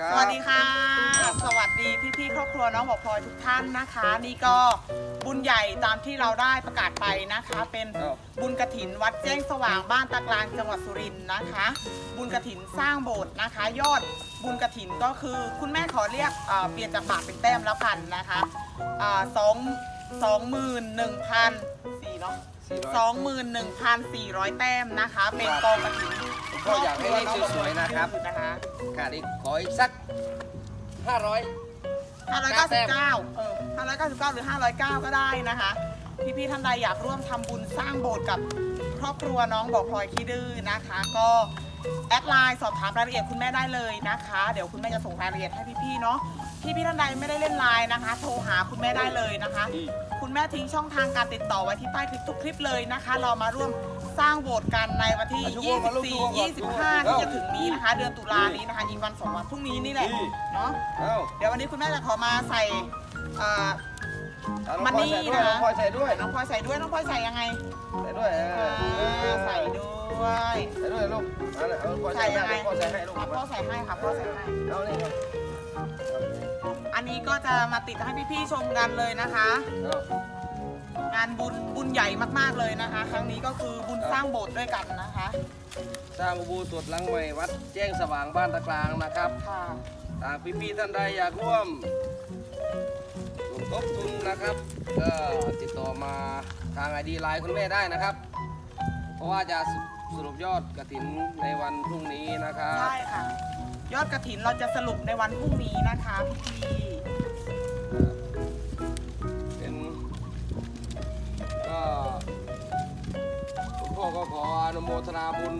ครับ สวัสดีค่ะ สวัสดีพี่ๆครอบครัวน้องบอกพลอยทุกท่านนะคะ นี่ก็บุญใหญ่ตามที่เราได้ประกาศไปนะคะ เป็นครับบุญกระถินวัดแจ้งสว่างบ้านตะกลางจังหวัดสุรินทร์นะคะ บุญกระถินสร้างโบสถ์นะคะ ยอดบุญกระถินก็คือคุณแม่ขอเรียกเอ่อเปลี่ยนจากบาทเป็นแต้มแล้วกันนะคะอ่าสองสองหมื่นหนึ่งพันสี่เนาะ400สองหมื่นหนึ่งพันสี่ร้อยแต้มนะคะ เป็นกองกระถินผม ก็อยากให้เลขสวยๆนะครับนะคะขาดอีกขออีกสัก 500 599 เออ 599 หรือ 509 ก็ได้นะคะ พี่ๆท่านใดอยากร่วมทำบุญสร้างโบสถ์กับครอบครัวน้องบอกพลอยขี้ดื้อนะคะ ก็แอดไลน์สอบถามรายละเอียดคุณแม่ได้เลยนะคะ เดี๋ยวคุณแม่จะส่งรายละเอียดให้พี่ๆเนาะ พี่ๆท่านใดไม่ได้เล่นไลน์นะคะ โทรหาคุณแม่ได้เลยนะคะ คุณแม่ทิ้งช่องทางการติดต่อไว้ที่ใต้คลิปทุกคลิปเลยนะคะ เรามาร่วม สร้างโบสถ์กันในวันที่ 24 25 ที่จะถึงนี้นะคะ เดือนตุลานี้นะคะอีกวันสองวันพรุ่งนี้นี่แหละเนาะเอ้าเดี๋ยววันนี้คุณแม่จะขอมาใส่เอ่อเอาน้องมันพลอยนี่ใส่ด้วยนะน้องพลอยใส่ด้วยน้องพลอยใส่ด้วยน้องพลอยใส่ยังไง ใส่ด้วยเออเออใส่ด้วยใส่ด้วยลูกเอาเลยเอาพลอยใส่ใส่ยังไงให้พ่อใส่ให้ลูกอะพ่อใส่ให้ค่ะพ่อใส่ให้เอานี่ครับอันนี้ก็จะมาติดให้พี่ๆชมกันเลยนะคะเอางานบุญบุญใหญ่มากๆเลยนะคะ ครั้งนี้ก็คือบุญสร้างโบสถ์ด้วยกันนะคะ สร้างอุโบูสวดหลังใหม่วัดแจ้งสว่างบ้านตะกลางนะครับค่ะ หากพี่ๆท่านใดอยากร่วมสมทบทุนนะครับ ก็ติดต่อมาทางไอดีไลน์คุณแม่ได้นะครับ เพราะว่าจะสรุปยอดกระถินในวันพรุ่งนี้นะครับ ใช่ค่ะ ยอดกระถินเราจะสรุปในวันพรุ่งนี้นะคะพี่ ขออนุโมทนาบุญ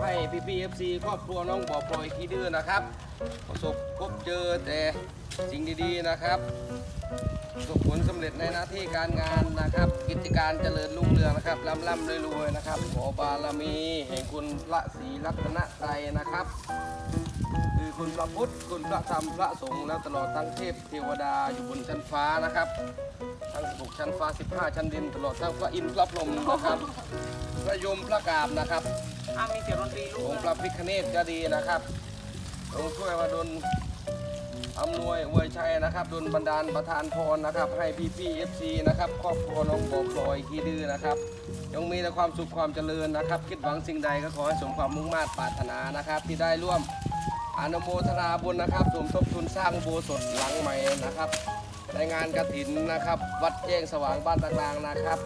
ให้พี่พีเอฟซีครอบครัวน้องบ่อปล่อยขี้ดื้อนะครับ ประสบพบเจอแต่สิ่งดีๆนะครับประสบผลสำเร็จในหน้าที่การงานนะครับ กิจการเจริญรุ่งเรืองนะครับร่ำร่ำรวยๆนะครับ ขอบารมีแห่งคุณพระศรีรัตนตรัยนะครับ คือคุณพระพุทธคุณพระธรรมพระสงฆ์แล้วตลอดทั้งเทพเทวดาอยู่บนชั้นฟ้านะครับ 16 ชั้นฟ้า 15 ชั้นดินตลอดทั้งพระอินทร์พระพรหมนะครับ พระยมพระกาบนะครับๆอะมีเสียงดนตรีลูองกค์พระพิฆเนศก็ดีนะครับองค์ช่วยมาดลอำนวยอวยชัยนะครับดลบันดาลประทานพรนะครับ ให้พี่พี่เอฟซีนะครับครอบครัวน้องบอพลอยขี้ดื้อนะครับจงมีแต่ความสุขความเจริญนะครับ คิดหวังสิ่งใดก็ขอให้สมความมุ่งมา่ปรารถนานะครับ ที่ได้ร่วมอนุโมทนาบุญนะครับ สมทบทุนสร้างอุโบสถหลังใหม่นะครับ ในงานกระถินนะครับ วัดแจ้งสว่างบ้านตะกลางนะครับ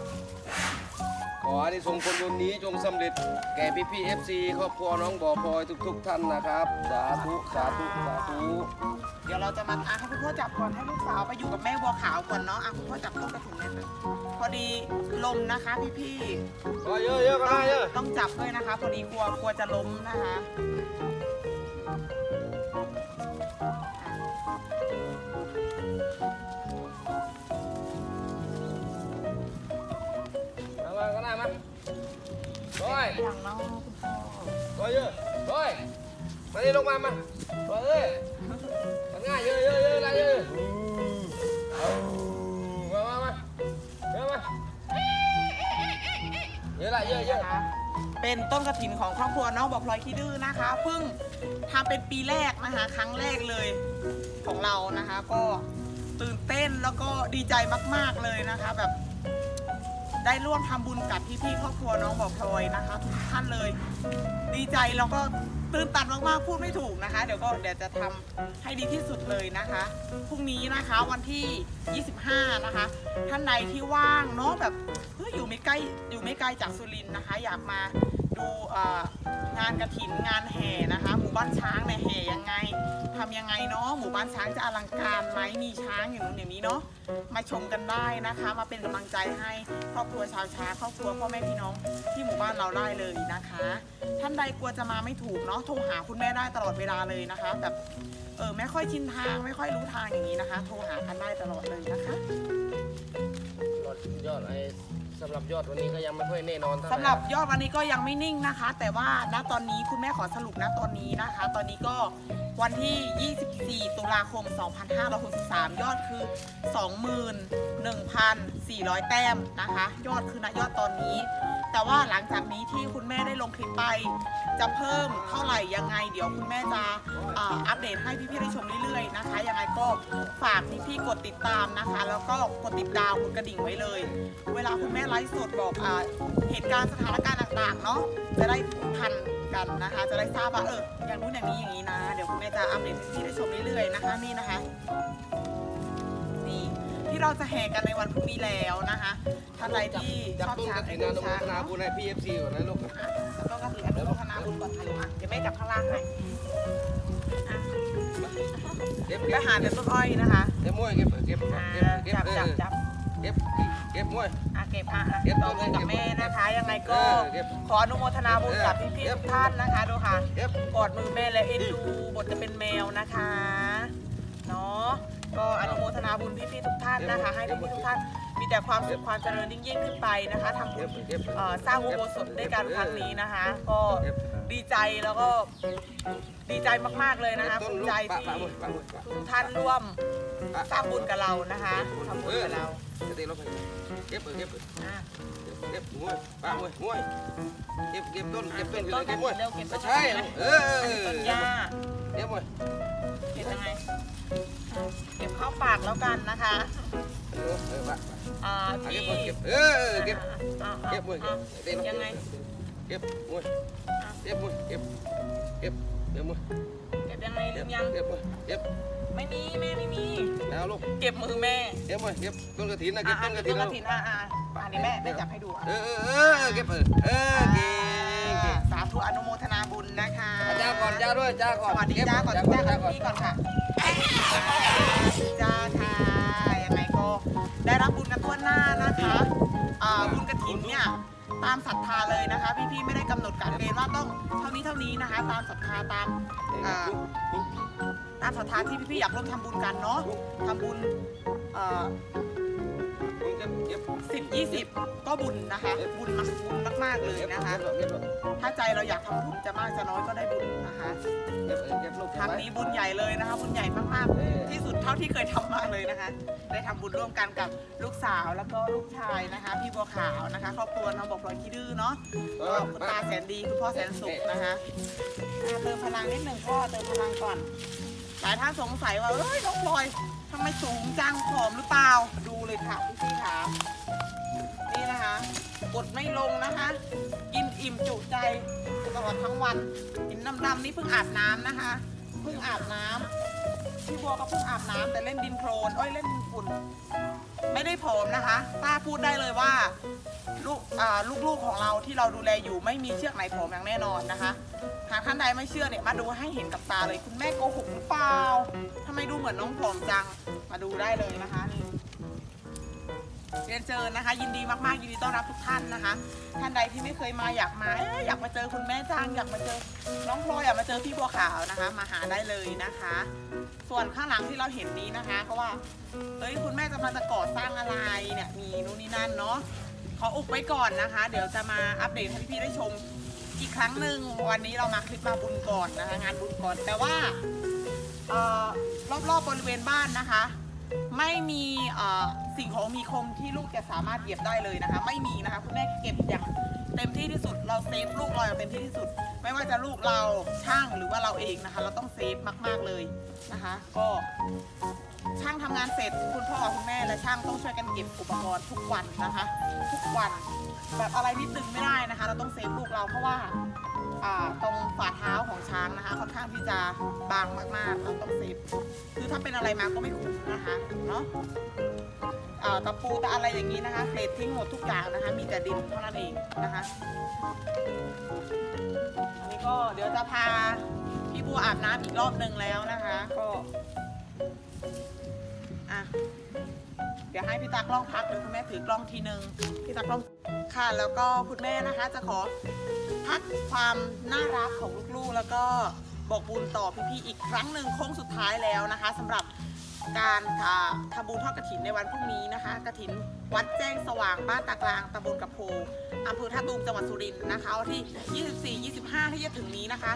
ขออานิสงส์ผลบุญนี้จงสำเร็จแก่พี่พี่เอฟซีครอบครัวน้องบ่อพลอยทุก ๆ ท่านนะครับ สาธุสาธุสาธุเดี๋ยวเราจะมาอะให้คุณพ่อจับก่อนให้ลูกสาวไปอยู่กับแม่บัวขาวก่อนเนาะอะคุณพ่อจับต้นกระถิ่นเลยค่ะพอดีลมนะคะพี่ๆเยอะเยอะก็ได้เยอะ ต้องจับด้วยนะคะพอดีกลัวกลัวจะล้มนะคะ อ้ยอย่างน้องคุณพ่อโอ้ยเยอะโอ้ยมานี่ลงมามาโอ้ยเอ้ยมันง่ายเยอะเยอะเยอะอะไรเยอะมามามาเยอะมาเยอะละเยอะเยอะนะคะเป็นต้นกระถินของครอบครัวน้องบอกพลอยขี้ดื้อนะคะ เพิ่งทำเป็นปีแรกนะคะ ครั้งแรกเลยของเรานะคะ ก็ตื่นเต้นแล้วก็ดีใจมาก ๆเลยนะคะ แบบ ได้ร่วมทำบุญกับพี่ๆครอบครัวน้องบอกพลอยนะคะทุกท่านเลย ดีใจแล้วก็ตื่นตันมากๆพูดไม่ถูกนะคะ เดี๋ยวก็เดี๋ยวจะทำให้ดีที่สุดเลยนะคะพรุ่งนี้นะคะวันที่ 25 นะคะ ท่านใดที่ว่างเนาะแบบเฮ้ยอยู่ไม่ใกล้อยู่ไม่ไกลจากสุรินทร์นะคะ อยากมาดูเอ่อ งานกระถินงานแห่นะคะ หมู่บ้านช้างเนี่ยแห่ยังไงทำยังไงเนาะหมู่บ้านช้างจะอลังการไหมมีช้างอย่างนู้นอย่างนี้เนาะมาชมกันได้นะคะ มาเป็นกำลังใจให้ครอบครัวชาวช้างครอบครัวพ่อแม่พี่น้องที่หมู่บ้านเราได้เลยนะคะ ท่านใดกลัวจะมาไม่ถูกเนาะโทรหาคุณแม่ได้ตลอดเวลาเลยนะคะแบบเออไม่ค่อยชินทางไม่ค่อยรู้ทางอย่างนี้นะคะ โทรหากันได้ตลอดเลยนะคะ ยอดไอสำหรับยอดวันนี้ก็ยังไม่ค่อยแน่นอนเท่าไหสำหรับยอดวันนี้ก็ยังไม่นิ่งนะคะ แต่ว่าณตอนนี้คุณแม่ขอสรุปณตอนนี้นะคะ ตอนนี้ก็ วันที่ 24 ตุลาคม 2563 ยอดคือ 21,400 แต้มนะคะ ยอดคือณยอดตอนนี้ แต่ว่าหลังจากนี้ที่คุณแม่ได้ลงคลิปไป จะเพิ่มเท่าไหร่ยังไง เดี๋ยวคุณแม่จะอัปเดตให้พี่ๆได้ชมเรื่อยๆนะคะ ยังไงก็ฝากพี่ๆกดติดตามนะคะ แล้วก็กดติดดาวกดกระดิ่งไว้เลย เวลาคุณแม่ไลฟ์สดบอกอเหตุการณ์สถานการณ์ต่างๆเนาะจะได้ทัน กันนะคะ จะได้ทราบว่าเอออย่างนู้นอย่างนี้อย่างนี้นะ เดี๋ยวคุณแม่จะอัปเดตให้พี่ได้ชมเรื่อยๆนะคะนี่นะคะ นี่ที่เราจะแห่กันในวันพรุ่งนี้แล้วนะคะท่านใดที่จับชอบต้นช้างระไอถินเดีอนุโมทนาเนาะบุญให้พี่เอฟซีก่อนนะลูกอะแล้วก็กระถิ่นอนุโมทนาบุญก่อนค่ะลูกอะเดี๋ยวแม่จับข้างล่างให้อะเก็บไปเก็บหาในต้นอ้อยนะคะเก็บมวยเก็บเก็บเก็บเก็บจับเอจับอจับ เก็บเก็บมวยอะเก็บอะอะเก็บต่อมือกับแม่นะคะ ยังไงก็เออเก็บขออนุโมทนาบุญกับพี่เก็บๆทุกท่านนะคะดูค่ะเก็บ กอดมือแม่และเอ็นดูบทจะเป็นแมวนะคะเนาะก็อนุโมทนาบุญพี่ๆทุกท่านนะคะ ให้พี่ๆทุกท่านมีแต่ความสุขความเจริญยิ่งยิ่งขึ้นไปนะคะทำบุเก็ญบเก็บ เอ่อสร้างอุโบสถด้วยกันครั้งนี้นะคะ ก็ดีใจแล้วก็ดีใจมากๆเลยนะคะต้นภูมิลูกใจปะที่ปะมวยปะมวยปะทุกท่านร่วมสร้างบุญกับเรานะคะทำบุญกับเรา เก็บลงไปเก็บเก็บอะเก็บมวยปะมวยมวยเก็บเก็บต้นเก็บต้นเก็บต้นเก็บมวยเร็วเก็บต้นใช่เอออันนี้ต้นหญ้าเก็บมวยเก็บยังไงเก็บเข้าปากแล้วกันนะคะเออเอออ่าพี่เก็บเออเก็บอะอะเก็บมวยอะเก็บยังไงเก็บมวยเก็บมวยเก็บเก็บเก็บมวยเก็บยังไงลืเก็บมยังเก็บมวยเก็บ ไม่มีแม่ไม่มีแล้วลูกเก็บมือแม่เก็บมวยเก็บต้นกระถินนะเก็อะบอะต้นกเก็ระบถิต้นนกระถินอะอะอันนี้แม่แม่จับให้ดูอะเออเออเออเก็บเออเออเก่งเก่งสาธุอนุโมทนาบุญนะคะจ้าก่อนจ้าด้วยจ้าก่อนสวัสดีจ้าก่อนจ้าจ้าก่อนก่อนพี่ก่อนค่ะจ้าค่ะยังไงก็ได้รับบุญกันทั่วหน้านะคะอ่าบุญกระถินเนี่ยตามศรัทธาเลยนะคะ พี่ๆไม่ได้กำหนดกะเกณฑ์ว่าต้องเท่านี้เท่านี้นะคะ ตามศรัทธาตามอ่า ตามศรัทธาที่พี่ๆอยากร่วมทำบุญกันเนาะทำบุญเอ่อเก็บเก็บสิบยี่สิบก็บุญนะคะ บุญมากบุญมากๆเลยนะคะเก็บถ้าใจเราอยากทำบุญจะมากจะน้อยก็ได้บุญนะคะเก็บเก็บลูกครั้งนี้บุญใหญ่เลยนะคะ บุญใหญ่มากๆ ที่สุดเท่าที่เคยทำมาเลยนะคะ ได้ทำบุญร่วมกันกับลูกสาวแล้วก็ลูกชายนะคะ พี่บัวขาวนะคะครอบครัวน้องบอกพลอยขี้ดื้อเนาะก็คุณตาแสนดีคุณพ่อแสนสุขนะคะอ่าเติมพลังนิดหนึ่งพ่อเติมพลังก่อน หลายท่านสงสัยว่าเอ้ยน้องพลอยทำไมสูงจังผอมหรือเปล่า ดูเลยค่ะพี่พี่ขานี่นะคะกดไม่ลงนะคะ กินอิ่มจุใจตลอดทั้งวันเห็นดำๆนี่เพิ่งอาบน้ำนะคะเพิ่งอาบน้ำพี่บัวก็เพิ่งอาบน้ำแต่เล่นดินโคลนเอ้ยเล่นดินฝุ่นไม่ได้ผอมนะคะป้าพูดได้เลยว่าลูกอ่าลูกๆของเราที่เราดูแลอยู่ไม่มีเชือกไหนผอมอย่างแน่นอนนะคะ หากท่านใดไม่เชื่อเนี่ยมาดูให้เห็นกับตาเลย คุณแม่โกหกหรือเปล่าทำไมดูเหมือนน้องผอมจัง มาดูได้เลยนะคะนี่เรียนเชิญนะคะ ยินดีมากๆยินดีต้อนรับทุกท่านนะคะ ท่านใดที่ไม่เคยมาอยากมาเอ๊ะอยากมาเจอคุณแม่จังอยากมาเจอน้องพลอยอยากมาเจอพี่บัวขาวนะคะ มาหาได้เลยนะคะ ส่วนข้างหลังที่เราเห็นนี้นะคะเพราะว่าเอ้ยคุณแม่กำลังจะก่อสร้างอะไรเนี่ยมีนู่นนี่นั่นเนาะขออุบไว้ก่อนนะคะ เดี๋ยวจะมาอัปเดตให้พี่ๆได้ชม อีกครั้งหนึ่งวันนี้เรามาคลิปมาบุญก่อนนะคะงานบุญก่อนแต่ว่าเอ่อรอบๆบริเวณบ้านนะคะ ไม่มีเอ่อสิ่งของมีคมที่ลูกจะสามารถเหยียบได้เลยนะคะ ไม่มีนะคะคุณแม่เก็บอย่างเต็มที่ที่สุดเราเซฟลูกเราอย่างเต็มที่ที่สุด ไม่ว่าจะลูกเราช่างหรือว่าเราเองนะคะ เราต้องเซฟมากๆเลยนะคะ ก็ช่างทำงานเสร็จคุณพ่อคุณแม่และช่างต้องช่วยกันเก็บอุปกรณ์ทุกวันนะคะ ทุกวัน แบบอะไรนิดนึงไม่ได้นะคะ เราต้องเซฟลูกเราเพราะว่าตรงฝ่าเท้าของช้างนะคะค่อนข้างที่จะบางมากๆเราต้องเซฟคือถ้าเป็นอะไรมาก็ไม่คุ้มนะคะเนาะตะปูตะอะไรอย่างนี้นะคะเกรดทิ้งหมดทุกอย่างนะคะ มีแต่ดินเท่านั้นเองนะคะอันนี้ก็เดี๋ยวจะพาพี่บัวอาบน้ำอีกรอบหนึ่งแล้วนะคะ ก็อะเดี๋ยวให้พี่ตากล้องพักเดี๋ยวคุณแม่ถือกล้องทีนึงพี่ตากล้อง ค่ะ แล้วก็คุณแม่นะคะจะขอพักความน่ารักของลูกๆ แล้วก็บอกบุญต่อพี่ๆอีกครั้งหนึ่งโค้งสุดท้ายแล้วนะคะสำหรับการอ่าทำบุญทอดกระถินในวันพรุ่งนี้นะคะกระถิน วัดแจ้งสว่างบ้านตากลางตำบลกระโพอำเภอท่าตูมจังหวัดสุรินทร์นะคะวันที่ 24 25 ที่จะถึงนี้นะคะ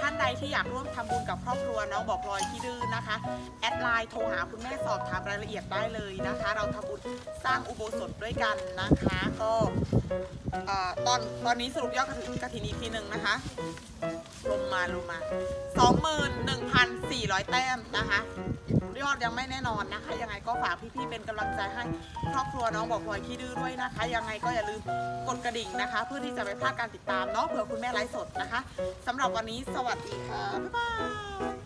ท่านใดที่อยากร่วมทำบุญกับครอบครัวน้องบอกพลอยที่ดื้อนะคะ แอดไลน์โทรหาคุณแม่สอบถามรายละเอียดได้เลยนะคะ เราทำบุญสร้างอุโบสถด้วยกันนะคะ ก็ตอนตอนนี้สรุปยอดกระถินกระถินอีกทีหนึ่งนะคะลงมาลงมา 21,400 แต้มนะคะยอดยังไม่แน่นอนนะคะ ยังไงก็ฝากพี่ๆเป็นกำลังใจให้ครอบครัวน้องบอกพลอยขี้ดื้อด้วยนะคะ ยังไงก็อย่าลืมกดกระดิ่งนะคะ เพื่อที่จะไม่พลาดการติดตามเนาะเผื่อคุณแม่ไลฟ์สดนะคะสำหรับวันนี้สวัสดีค่ะบ๊ายบาย